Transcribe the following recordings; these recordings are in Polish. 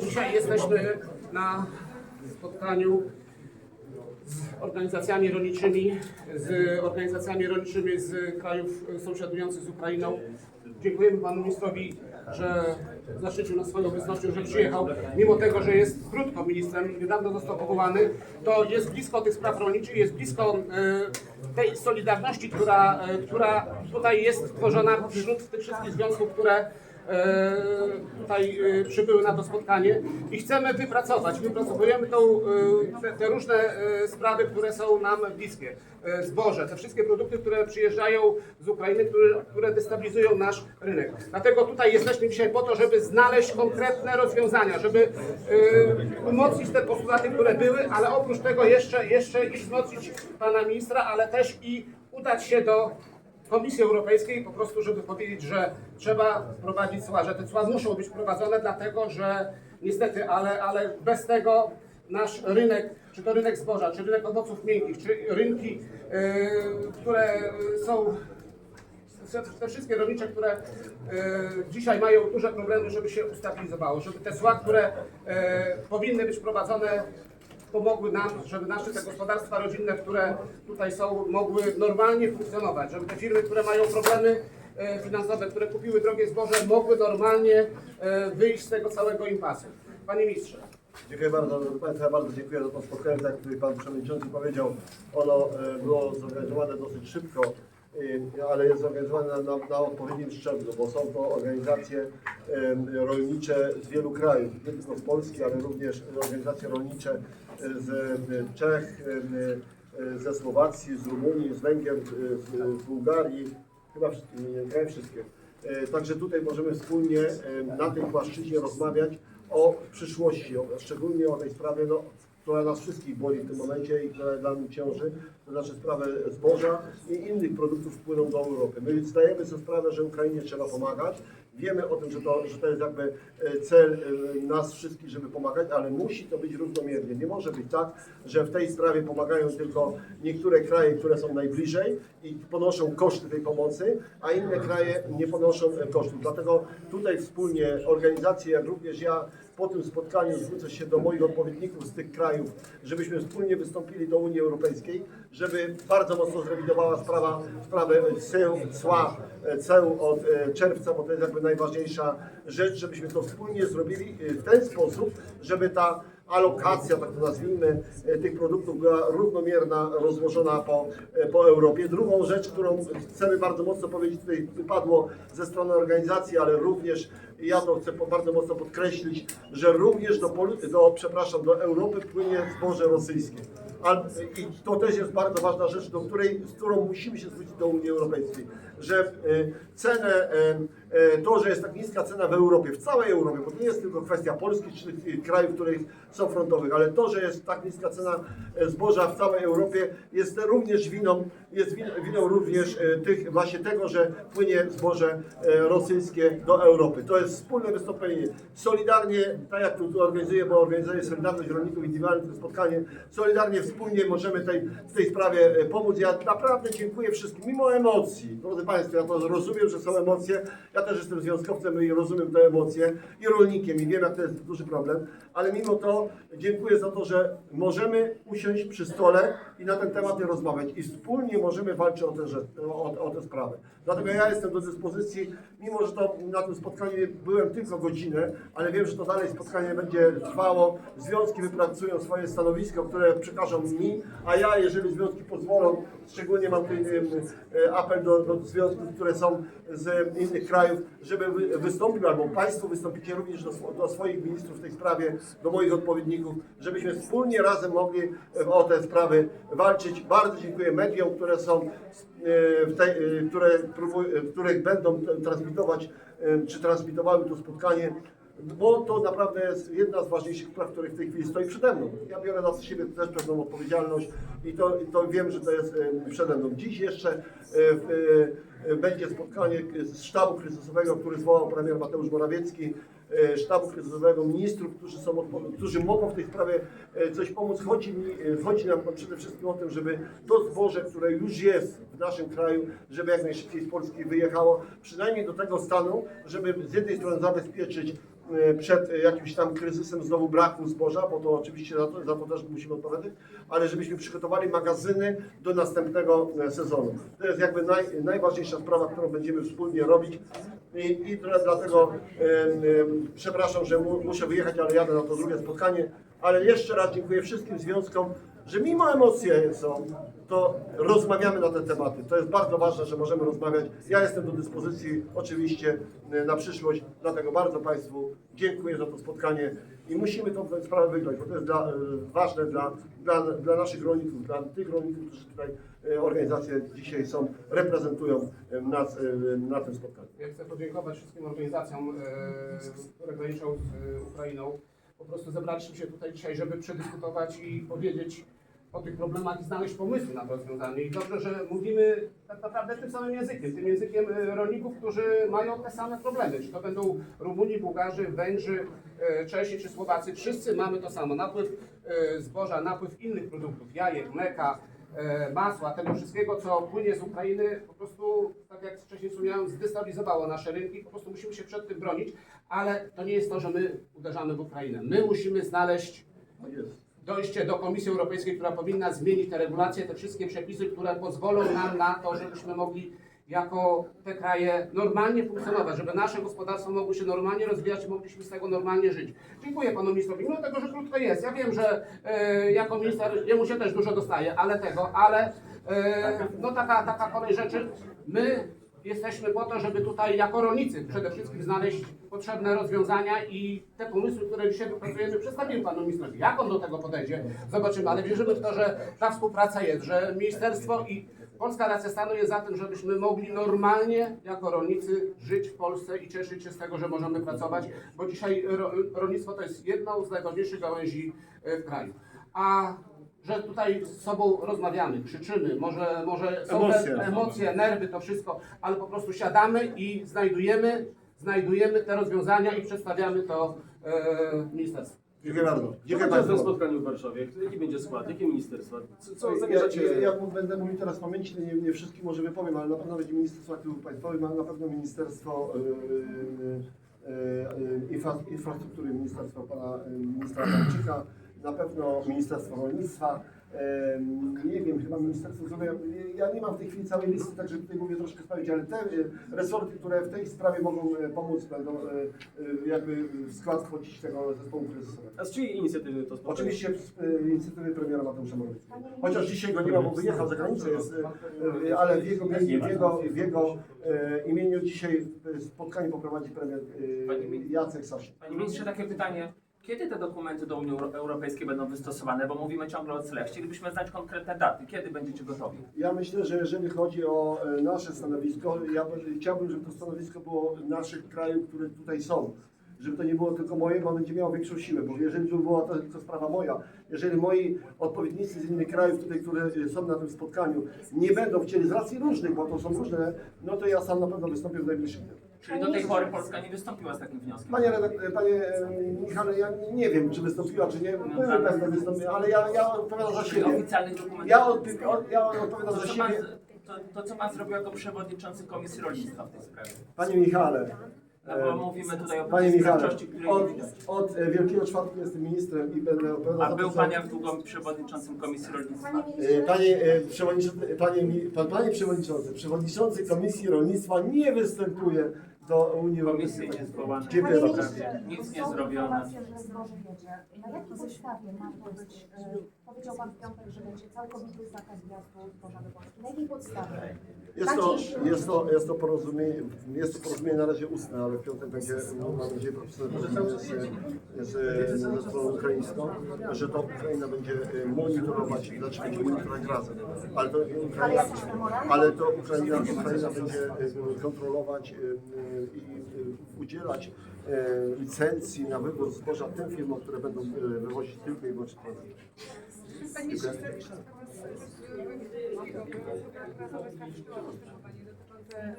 Dzisiaj jesteśmy na spotkaniu z organizacjami rolniczymi, z organizacjami rolniczymi z krajów sąsiadujących z Ukrainą. Dziękujemy panu ministrowi, że zaszczycił nas swoją obecnością, że przyjechał. Mimo tego, że jest krótko ministrem, niedawno został powołany, to jest blisko tych spraw rolniczych, jest blisko e, tej solidarności, która, e, która tutaj jest tworzona wśród tych wszystkich związków, które tutaj e, przybyły na to spotkanie i chcemy wypracować, wypracowujemy tą, e, te, te różne e, sprawy, które są nam bliskie. E, Zboże, te wszystkie produkty, które przyjeżdżają z Ukrainy, które, które destabilizują nasz rynek. Dlatego tutaj jesteśmy dzisiaj po to, żeby znaleźć konkretne rozwiązania, żeby e, umocnić te postulaty, które były, ale oprócz tego jeszcze, jeszcze i wzmocnić pana ministra, ale też i udać się do Komisji Europejskiej po prostu, żeby powiedzieć, że trzeba wprowadzić cła, że te cła muszą być wprowadzone, dlatego że niestety, ale, ale bez tego nasz rynek, czy to rynek zboża, czy rynek owoców miękkich, czy rynki, e, które są te- wszystkie rolnicze, które e, dzisiaj mają duże problemy, żeby się ustabilizowało, żeby te cła, które e, powinny być wprowadzone, pomogły nam, żeby nasze te gospodarstwa rodzinne, które tutaj są, mogły normalnie funkcjonować, żeby te firmy, które mają problemy e, finansowe, które kupiły drogie zboże, mogły normalnie e, wyjść z tego całego impasu. Panie ministrze. Dziękuję bardzo, proszę Państwa, bardzo dziękuję za to spotkanie, tak jak tutaj Pan Przewodniczący powiedział. Ono e, było zorganizowane dosyć szybko, ale jest zorganizowane na, na, odpowiednim szczeblu, bo są to organizacje e, rolnicze z wielu krajów, nie tylko z Polski, ale również organizacje rolnicze e, z Czech, ze Słowacji, z Rumunii, z Węgier, z, z Bułgarii, chyba nie wszystkie. Także tutaj możemy wspólnie na tej płaszczyźnie rozmawiać o przyszłości, szczególnie o tej sprawie, no, która nas wszystkich boli w tym momencie i która dla mnie ciąży, to znaczy sprawę zboża i innych produktów wpłyną do Europy. My zdajemy sobie sprawę, że Ukrainie trzeba pomagać. Wiemy o tym, że to, że to jest jakby e, cel e, nas wszystkich, żeby pomagać, ale musi to być równomiernie. Nie może być tak, że w tej sprawie pomagają tylko niektóre kraje, które są najbliżej i ponoszą koszty tej pomocy, a inne kraje nie ponoszą e, kosztów. Dlatego tutaj wspólnie organizacje, jak również ja po tym spotkaniu zwrócę się do moich odpowiedników z tych krajów, żebyśmy wspólnie wystąpili do Unii Europejskiej, żeby bardzo mocno zrewidowała sprawa, sprawę ceł, cła, ceł od e, czerwca, bo to jest jakby najważniejsza rzecz, żebyśmy to wspólnie zrobili e, w ten sposób, żeby ta alokacja, tak to nazwijmy, e, tych produktów była równomierna, rozłożona po, e, po Europie. Drugą rzecz, którą chcemy bardzo mocno powiedzieć, tutaj padło ze strony organizacji, ale również ja to chcę bardzo mocno podkreślić, że również do, do, przepraszam, do Europy płynie zboże rosyjskie. I to też jest bardzo ważna rzecz, do której, z którą musimy się zwrócić do Unii Europejskiej, że e, cenę, to, że jest tak niska cena w Europie, w całej Europie, bo to nie jest tylko kwestia Polski czy krajów, których są frontowych, ale to, że jest tak niska cena e, zboża w całej Europie jest również winą, jest win, winą również e, tych, właśnie tego, że płynie zboże e, rosyjskie do Europy. To jest wspólne wystąpienie. Solidarnie, tak jak tu, organizuję, bo organizuję Solidarność Rolników Indywidualnych to spotkanie, solidarnie, wspólnie możemy tej, w tej sprawie e, pomóc. Ja naprawdę dziękuję wszystkim, mimo emocji. Drodzy Państwo, ja to rozumiem, że są emocje. Ja też jestem związkowcem i rozumiem te emocje i rolnikiem i wiem, jak to jest duży problem, ale mimo to dziękuję za to, że możemy usiąść przy stole i na ten temat rozmawiać i wspólnie możemy walczyć o te, o, o te sprawy. Dlatego ja jestem do dyspozycji, mimo że to na tym spotkaniu byłem tylko godzinę, ale wiem, że to dalej spotkanie będzie trwało. Związki wypracują swoje stanowisko, które przekażą mi, a ja, jeżeli związki pozwolą, szczególnie mam e, apel do, do związków, które są z innych krajów, żeby wy, wystąpił, albo Państwo wystąpicie również do, do swoich ministrów w tej sprawie, do moich odpowiedników, żebyśmy wspólnie razem mogli e, o te sprawy walczyć. Bardzo dziękuję mediom, które są, e, w tej, e, które, e, których będą transmitować, czy transmitowały to spotkanie, bo to naprawdę jest jedna z ważniejszych spraw, które w tej chwili stoi przede mną. Ja biorę na siebie też pewną odpowiedzialność i to, to wiem, że to jest przede mną. Dziś jeszcze e, w- e, będzie spotkanie z sztabu kryzysowego, który zwołał premier Mateusz Morawiecki, e, sztabu kryzysowego, ministrów, którzy, są którzy mogą w tej sprawie coś pomóc. Chodzi, mi, chodzi nam przede wszystkim o tym, żeby to zboże, które już jest w naszym kraju, żeby jak najszybciej z Polski wyjechało, przynajmniej do tego stanu, żeby z jednej strony zabezpieczyć przed e, jakimś tam kryzysem znowu braku zboża, bo to oczywiście za to, za to też musimy odpowiadać, ale żebyśmy przygotowali magazyny do następnego e, sezonu. To jest jakby naj, najważniejsza sprawa, którą będziemy wspólnie robić i, i dla- dlatego przepraszam, że mu, muszę wyjechać, ale jadę na to drugie spotkanie, ale jeszcze raz dziękuję wszystkim związkom, że mimo emocje są, to rozmawiamy na te tematy. To jest bardzo ważne, że możemy rozmawiać. Ja jestem do dyspozycji oczywiście e, na przyszłość, dlatego bardzo Państwu dziękuję za to spotkanie i musimy tą sprawę wygrać, bo to jest dla, e, ważne dla, dla, dla naszych rolników, dla tych rolników, którzy tutaj e, organizacje dzisiaj są, reprezentują nas na tym spotkaniu. Ja chcę podziękować wszystkim organizacjom, które graniczą z Ukrainą. Po prostu zebraliśmy się tutaj dzisiaj, żeby przedyskutować i powiedzieć o tych problemach i znaleźć pomysły na to rozwiązanie. I dobrze, że mówimy tak naprawdę tym samym językiem, tym językiem e, rolników, którzy mają te same problemy. Czy to będą Rumuni, Bułgarzy, Węgrzy, e, Czesi czy Słowacy. Wszyscy mamy to samo. Napływ e, zboża, napływ innych produktów, jajek, mleka, masła, tego wszystkiego, co płynie z Ukrainy, po prostu, tak jak wcześniej wspomniałem, zdestabilizowało nasze rynki. Po prostu musimy się przed tym bronić, ale to nie jest to, że my uderzamy w Ukrainę. My musimy znaleźć jest. Dojście do Komisji Europejskiej, która powinna zmienić te regulacje, te wszystkie przepisy, które pozwolą nam na to, żebyśmy mogli jako te kraje normalnie funkcjonować, żeby nasze gospodarstwa mogły się normalnie rozwijać i mogliśmy z tego normalnie żyć. Dziękuję panu ministrowi, mimo tego, że krótko jest. Ja wiem, że e, jako minister jemu się też dużo dostaje, ale tego, ale e, no taka, taka kolej rzeczy. My jesteśmy po to, żeby tutaj jako rolnicy przede wszystkim znaleźć potrzebne rozwiązania i te pomysły, które dzisiaj wypracujemy, przedstawimy panu ministrowi. Jak on do tego podejdzie, zobaczymy, ale wierzymy w to, że ta współpraca jest, że ministerstwo i Polska Racja Stanu jest za tym, żebyśmy mogli normalnie jako rolnicy żyć w Polsce i cieszyć się z tego, że możemy pracować, bo dzisiaj ro, rolnictwo to jest jedną z najważniejszych gałęzi e, w kraju. A że tutaj z sobą rozmawiamy, krzyczymy, może, może są Emocje. te emocje, nerwy, to wszystko, ale po prostu siadamy i znajdujemy, znajdujemy te rozwiązania i przedstawiamy to e, ministerstwu. Dziękuję bardzo. Dziękuję będzie na spotkaniu w Warszawie? Jaki będzie skład? Jakie ministerstwa? Co, co Ja, zamierzacie? ja, ja będę mówił teraz z pamięci, nie, nie wszystkim może wypowiem, ale na pewno będzie Ministerstwo Aktywów Państwowych, na pewno Ministerstwo y, y, y, y, infra, Infrastruktury, Ministerstwo Pana Ministra Adamczyka, na pewno Ministerstwo Rolnictwa, nie wiem, chyba Ministerstwo Zdrowia, ja nie mam w tej chwili całej listy, także tutaj mówię troszkę sprawdzić, ale te y, resorty, które w tej sprawie mogą y, pomóc, będą y, jakby w skład wchodzić tego zespołu kryzysowego. A z czyjej inicjatywy to spotkanie? Oczywiście z inicjatywy premiera Mateusza Morawieckiego. Chociaż dzisiaj go nie ma, bo wyjechał za granicę, jest, ale w jego, w jego, w jego imieniu dzisiaj spotkanie poprowadzi premier Jacek Sasin. Panie ministrze, takie pytanie. Kiedy te dokumenty do Unii Euro- Europejskiej będą wystosowane? Bo mówimy ciągle o CLE. Chcielibyśmy znać konkretne daty. Kiedy będziecie gotowi? Ja myślę, że jeżeli chodzi o e, nasze stanowisko, ja bym- chciałbym, żeby to stanowisko było naszych krajów, które tutaj są. Żeby to nie było tylko moje, bo będzie miało większą siłę, bo jeżeli to była to tylko sprawa moja, jeżeli moi odpowiednicy z innych krajów tutaj, które e, są na tym spotkaniu, nie będą chcieli z racji różnych, bo to są różne, no to ja sam na pewno wystąpię w najbliższych dniach. Czyli do tej pory Polska nie wystąpiła z takim wnioskiem. Panie, redak- panie e, Michale, ja nie wiem, czy wystąpiła, czy nie, były pewne wystąpienia, ale ja, ja odpowiadam za Czyli siebie. oficjalnych dokumentów. Ja, od, ja odpowiadam to, za co pan, siebie. to, to, co pan zrobił jako przewodniczący Komisji Rolnictwa w tej sprawie? Panie Michale, No bo e, mówimy tutaj o Panie Michale, sprawczości, której od, nie widać. od e, Wielkiego Czwartku jestem ministrem i będę odpowiadał A był pan jak długo przewodniczącym Komisji Rolnictwa? E, Panie, e, przewodniczący, panie, mi- pan, panie Przewodniczący, Przewodniczący Komisji Rolnictwa nie występuje do Unii Komisje Europejskiej. nie zwołane. Dziękuję Panie bardzo. ministrze, Nic nie Są zrobione. informacje, że jedzie. Na jakiej podstawie ma to być, e, powiedział Pan w piątek, że będzie całkowity zakaz wjazdu zboża do Polski. Na jakiej podstawie? Jest to, jest, to, jest, to porozumienie, jest to porozumienie na razie ustne, ale w piątek będzie, no, mam nadzieję, porozumienie z, z, z, ze stroną ukraińską, że to Ukraina będzie e, monitorować, znaczy będzie monitorować razem. Ale to Ale Ukraina, ale to Ukraina, Ukraina będzie e, kontrolować e, i udzielać e, licencji na wywóz zboża tym firmom, które będą e, wywozić tylko i wyłącznie produkty. Panie ministrze, postępowanie dotyczące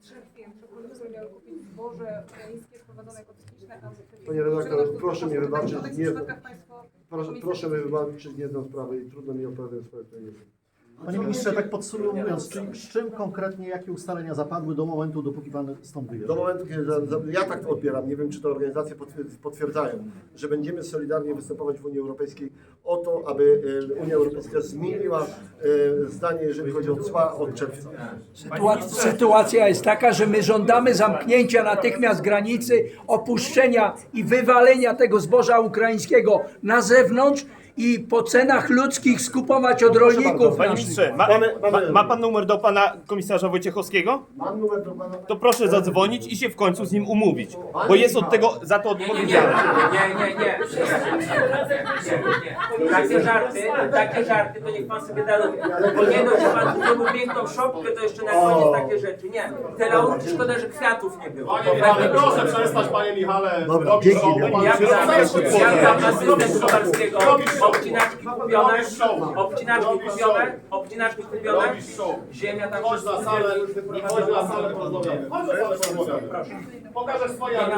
trzech firm, które miały kupić zboże ukraińskie sprowadzone jako techniczne, a Panie redaktor, proszę mnie wybaczyć, nie- Proszę, proszę mi wybaczyć jedną sprawę i trudno mi opowiadać nie wiem. Panie ministrze, tak podsumowując, czyli z czym konkretnie, jakie ustalenia zapadły do momentu, dopóki pan stąd Do wyjeżdża? momentu, kiedy za, za, ja tak to odbieram, nie wiem czy to organizacje potwier- potwierdzają, że będziemy solidarnie występować w Unii Europejskiej o to, aby e, Unia Europejska zmieniła e, zdanie, jeżeli chodzi o cła od czerwca. Sytuacja, sytuacja jest taka, że my żądamy zamknięcia natychmiast granicy, opuszczenia i wywalenia tego zboża ukraińskiego na zewnątrz i po cenach ludzkich skupować od rolników Panie ministrze, ma, ma, ma pan numer do pana komisarza Wojciechowskiego? Mam numer do pana. To proszę zadzwonić i się w końcu z nim umówić, bo jest od tego za to Nie, nie, nie, odpowiedzialny. nie, nie, nie, nie, nie. Takie żarty, takie żarty to niech pan sobie daruje. Bo nie dość, że pan zrobił piękną szopkę, to jeszcze na koniec takie rzeczy. Nie, te laurki szkoda, że kwiatów nie było. Panie, pewnie- proszę przestać, panie Michale, Dobra, robić dzięki, show, pan Ja tam, asystent Kowalskiego, Robisz obcinaczki kupione, Robisz obcinaczki Robisz kupione, obcinaczki kupione, Robisz ziemia tam Chodź na salę, chodź na salę porozmawiamy. Chodź na salę porozmawiamy. Pokażesz swoje